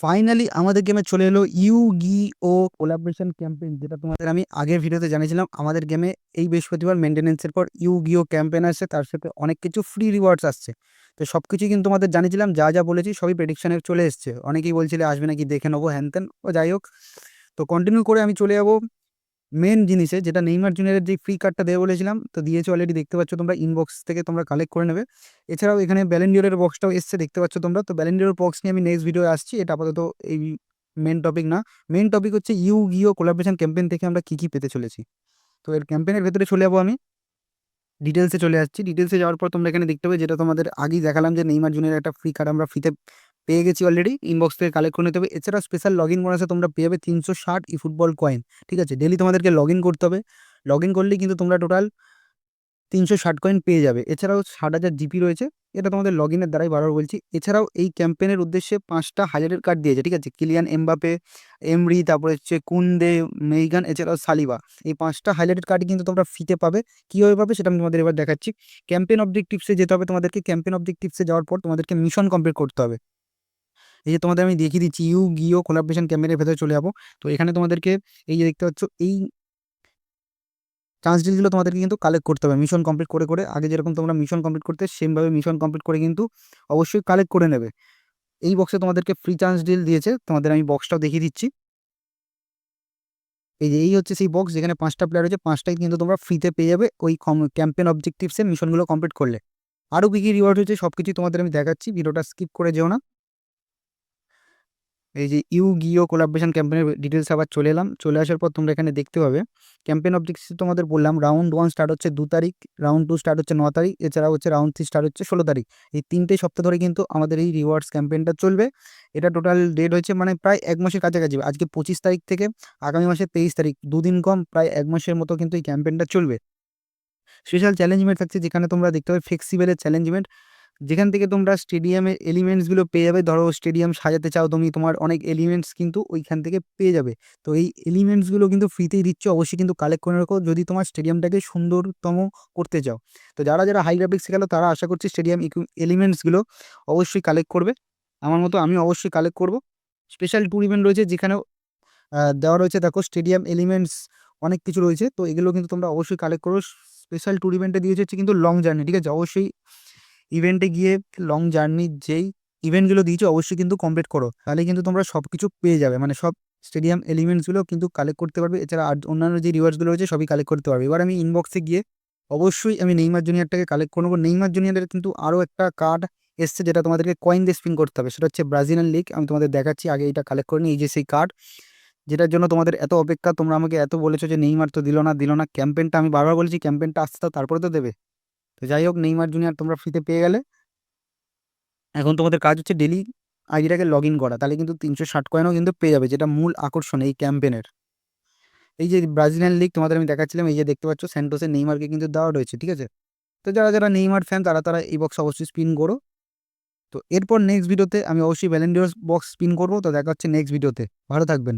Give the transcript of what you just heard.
Finally আমাদের গেমে চলে এলো ইউ গি ও কোলাবরেশন ক্যাম্পেইন যেটা তোমাদের আমি আগের ভিডিওতে জানিয়েছিলাম। আমাদের গেমে এই বৃহস্পতিবার মেনটেন্সের পর ইউ ও ক্যাম্পেইন আসছে, তার সাথে অনেক কিছু ফ্রি রিওয়ার্ডস আসছে। তো সব কিছুই কিন্তু তোমাদের জানিয়েছিলাম, যা যা বলেছি সবই প্রেডিকশানে চলে এসছে। অনেকেই বলছিলে আসবে নাকি দেখে নেব, হ্যান ত্যান, ও যাই হোক। তো কন্টিনিউ করে আমি চলে যাব। মেন জিনিসে যেটা নেইমার জুনিয়রের যে ফ্রি কার্ডটা দেবে বলেছিলাম, তো দিয়েছে অলরেডি দেখতে পাচ্ছ তোমরা ইনবক্স থেকে তোমরা কালেক্ট করে নেবে। এছাড়াও এখানে ব্যালেন্ডিওরের বক্সটাও এসছে, দেখতে পাচ্ছ তোমরা। তো ব্যালেন্ডিওর বক্স নিয়ে আমি নেক্সট ভিডিও আসছি, এটা আপাতত এই মেন টপিক না। মেন টপিক হচ্ছে ইউ গিও কোলাবরেশন ক্যাম্পেন থেকে আমরা কী কী পেতে চলেছি। তো এর ক্যাম্পেনের ভেতরে চলে যাব আমি। ডিটেলসে চলে আসছি। ডিটেলসে যাওয়ার পর তোমরা এখানে দেখতে পাবে, যেটা তোমাদের আগেই দেখালাম যে নেইমার জুনিয়র একটা ফ্রি কার্ড আমরা ফ্রিতে পেয়ে গেছি অলরেডি ইনবক্স থেকে কালেক্ট করে নিতে হবে। এছাড়া স্পেশাল লগ ইন বোনাসে তোমরা পেয়ে যাবে তিনশো ষাট ই ফুটবল কয়েন ঠিক আছে? ডেলি তোমাদেরকে লগ ইন করতে হবে। লগ ইন করলেই কিন্তু তোমরা টোটাল তিনশো ষাট কয়েন পেয়ে যাবে। এছাড়াও ষাট হাজার জিপি রয়েছে, এটা তোমাদের লগ ইনের দ্বারাই বারবার বলছি। এছাড়াও এই ক্যাম্পেনের উদ্দেশ্যে পাঁচটা হাজারের কার্ড দিয়েছে, ঠিক আছে? কিলিয়ান এমবাপে এমরি তারপরে হচ্ছে কুন্দে মেইগান এছাড়াও সালিবা এই পাঁচটা হাইলাইটেড কার্ড কিন্তু তোমরা ফিতে পাবে। কীভাবে পাবে সেটা আমি তোমাদের এবার দেখাচ্ছি। ক্যাম্পেন অবজেক্টিভসে যেতে হবে তোমাদেরকে। ক্যাম্পেন অবজেক্টিভসে যাওয়ার পর তোমাদেরকে মিশন কমপ্লিট করতে হবে। এই যে তোমাদের আমি দেখিয়ে দিচ্ছি ইউ গিও কোলাবরেশন ক্যাম্পেনের ভেতরে চলে যাব। তো এখানে তোমাদেরকে এই যে দেখতে পাচ্ছ, এই চান্স ডিলগুলো তোমাদেরকে কিন্তু কালেক্ট করতে হবে। মিশন কমপ্লিট করে করে আগে যেরকম তোমরা মিশন কমপ্লিট করতে সেমভাবে মিশন কমপ্লিট করে কিন্তু অবশ্যই কালেক্ট করে নেবে। এই বক্সে তোমাদেরকে ফ্রি চান্স ডিল দিয়েছে। তোমাদের আমি বক্সটাও দেখিয়ে দিচ্ছি। এই যে এই হচ্ছে সেই বক্স যেখানে পাঁচটা প্লেয়ার রয়েছে, পাঁচটাই কিন্তু তোমরা ফ্রিতে পেয়ে যাবে ওই ক্যাম্পেন অবজেক্টিভসে মিশনগুলো কমপ্লিট করলে। আরও কী কী রিওয়ার্ড হয়েছে সব কিছুই তোমাদের আমি দেখাচ্ছি। ভিডিওটা স্কিপ করে যেও না। এই যে ইউ গিও কোলাবরেশন ক্যাম্পেনের ডিটেলস আবার চলে এলাম। চলে আসার পর তোমরা এখানে দেখতে পাবে। ক্যাম্পেন অবজেক্টস তোমাদের বললাম রাউন্ড ওয়ান স্টার্ট হচ্ছে দু তারিখ রাউন্ড টু স্টার্ট হচ্ছে ন তারিখ, এছাড়া হচ্ছে রাউন্ড থ্রি স্টার্ট হচ্ছে ষোলো তারিখ। এই তিনটে সপ্তাহ ধরে কিন্তু আমাদের এই রিওয়ার্ডস ক্যাম্পেনটা চলবে। এটা টোটাল ডেট হচ্ছে মানে প্রায় এক মাসের কাছাকাছি। আজকে পঁচিশ তারিখ থেকে আগামী মাসের তেইশ তারিখ, দুদিন কম, প্রায় এক মাসের মতো কিন্তু এই ক্যাম্পেনটা চলবে। স্পেশাল চ্যালেঞ্জমেন্ট থাকছে যেখানে তোমরা দেখতে পাবে ফ্লেক্সিবেলের চ্যালেঞ্জমেন্ট যেখান থেকে তোমরা স্টেডিয়ামের এলিমেন্টসগুলো পেয়ে যাবে, ধরো স্টেডিয়াম সাজাতে চাও তুমি, তোমার অনেক এলিমেন্টস কিন্তু ওইখান থেকে পেয়ে যাবে। তো এই এলিমেন্টসগুলো কিন্তু ফ্রিতেই দিচ্ছ, অবশ্যই কিন্তু কালেক্ট করে রাখো। যদি তোমার স্টেডিয়ামটাকে সুন্দরতম করতে চাও। তো যারা যারা হাই গ্রাফিক্স গেলো তারা আশা করছি স্টেডিয়াম এলিমেন্টসগুলো অবশ্যই কালেক্ট করবে। আমার মতো আমি অবশ্যই কালেক্ট করব। স্পেশাল ট্যুর ইভেন্ট রয়েছে যেখানেও দেওয়া রয়েছে, দেখো স্টেডিয়াম এলিমেন্টস অনেক কিছু রয়েছে। তো এগুলো কিন্তু তোমরা অবশ্যই কালেক্ট করো। স্পেশাল ট্যুর ইভেন্টে দিয়েছে হচ্ছে কিন্তু লং জার্নি ঠিক আছে? অবশ্যই ইভেন্টে গিয়ে লং জার্নির যেই ইভেন্টগুলো দিয়েছ অবশ্যই কিন্তু কমপ্লিট করো। তাহলে কিন্তু তোমরা সব কিছু পেয়ে যাবে। মানে সব স্টেডিয়াম এলিমেন্টসগুলো কিন্তু কালেক্ট করতে পারবে। এছাড়া আর অন্যান্য যে রিওয়ার্ডসগুলো রয়েছে সবই কালেক্ট করতে পারবে। এবার আমি ইনবক্সে গিয়ে অবশ্যই আমি নেইমার জুনিয়রটাকে কালেক্ট করব। নেইমার জুনিয়রের কিন্তু আরও একটা কার্ড এসছে যেটা তোমাদেরকে কয়েন দিয়ে স্পিন করতে হবে। সেটা হচ্ছে ব্রাজিলিয়ান লিগ আমি তোমাদের দেখাচ্ছি, আগে এটা কালেক্ট করে নিই, এই যে সেই কার্ড যেটার জন্য তোমাদের এত অপেক্ষা, তোমরা আমাকে এত বলেছ যে নেইমার তো দিল না দিল না। ক্যাম্পেনটা আমি বারবার বলেছি ক্যাম্পেনটা আসতে তারপরে তো দেবে। তো যাই হোক, নেইমার জুনিয়র, তোমরা ফ্রিতে পেয়ে গেলে। এখন তোমাদের কাজ হচ্ছে ডেলি আইডিটাকে লগ ইন করা। তাহলে কিন্তু তিনশো ষাট কয়েনও কিন্তু পেয়ে যাবে, যেটা মূল আকর্ষণ এই ক্যাম্পেনের এই যে ব্রাজিলিয়ান লিগ তোমাদের আমি দেখাচ্ছিলাম, এই যে দেখতে পাচ্ছ স্যান্টোসের নেইমারকে কিন্তু দেওয়া রয়েছে, ঠিক আছে? তো যারা যারা নেইমার ফ্যান তারা তারা এই বক্স অবশ্যই স্পিন করো। তো এরপর নেক্সট ভিডিওতে আমি অবশ্যই ভ্যালেন্ডিওর বক্স স্পিন করব, তো দেখা হচ্ছে নেক্সট ভিডিওতে ভালো থাকবেন।